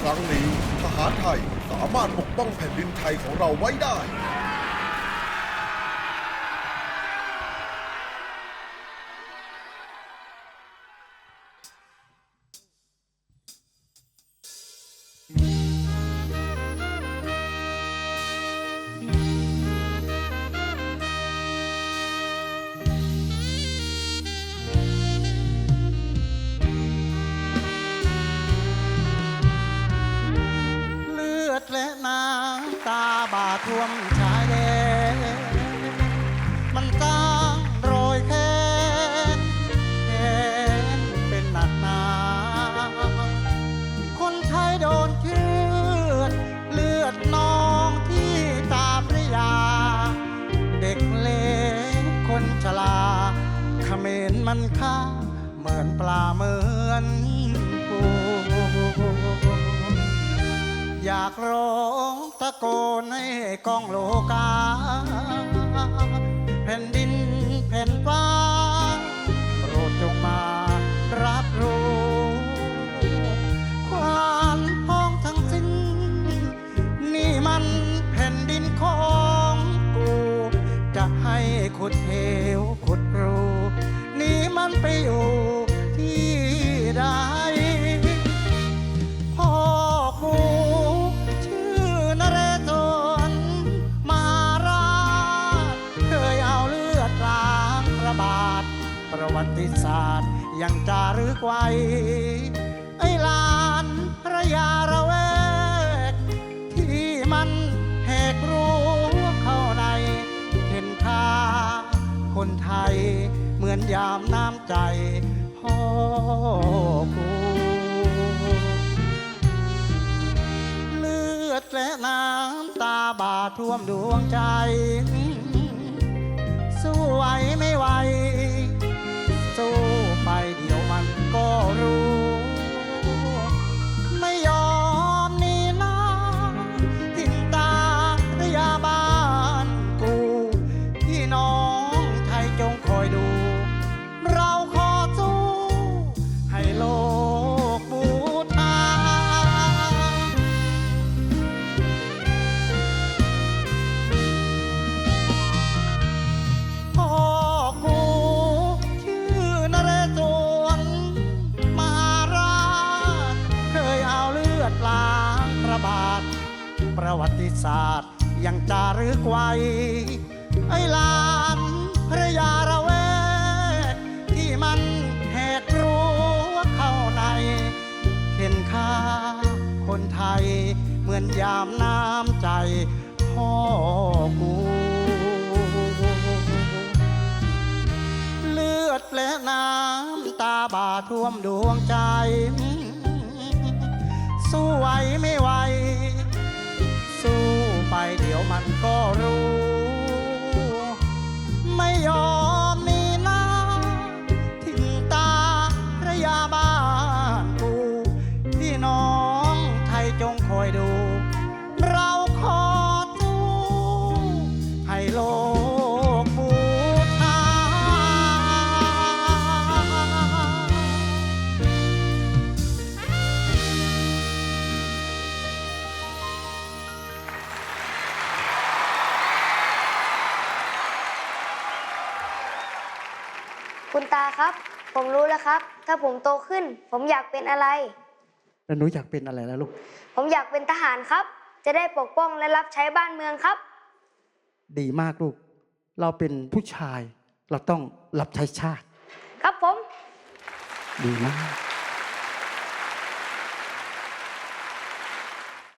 ครั้งนี้ทหารไทยสามารถปกป้องแผ่นดินไทยของเราไว้ได้ และน้ำตาบาดท่วมชายแดนมันสร้างรอยแค้นแค้นเป็นหนักหนา คนไทยโดนเชือดเลือดนองที่ตาพระยา เด็กเล็กคนชราเขมรมันฆ่าเหมือนปลาเหมือน อยากร้องตะโกนให้กองโลกาแผ่นดินแผ่นฟ้าโปรดจงมารับรู้ความพ้องทั้งสิ้น นี่มันแผ่นดินของกู จะให้ขุดเหวขุดรู นี่มันไปอยู่ที่ใด ติยังจารึกไว้ ไอ้ลานพระยาระแวก ที่มันแหกรู้เข้าใน เห็นค่าคนไทยเหมือนยามน้ำใจพ่อกูเลือดและน้ำตาบาดท่วมดวงใจ ประวัติศาสตร์ยังจารึกไว้ ไอ้ลานพระยาระแวกที่มันแหกรั้ว่าเข้าในเห็นค่าคนไทย เหมือนยามน้ำใจพ่อกูเลือดและน้ำตาบาดท่วมดวงใจ สู้ไหวไม่ไหว คุณตาครับ ผมรู้แล้วครับ ถ้าผมโตขึ้น ผมอยากเป็นอะไร แล้วหนูอยากเป็นอะไรแล้วลูก ผมอยากเป็นทหารครับ จะได้ปกป้องและรับใช้บ้านเมืองครับ ดีมากลูก เราเป็นผู้ชาย เราต้องรับใช้ชาติ ครับผม ดีมาก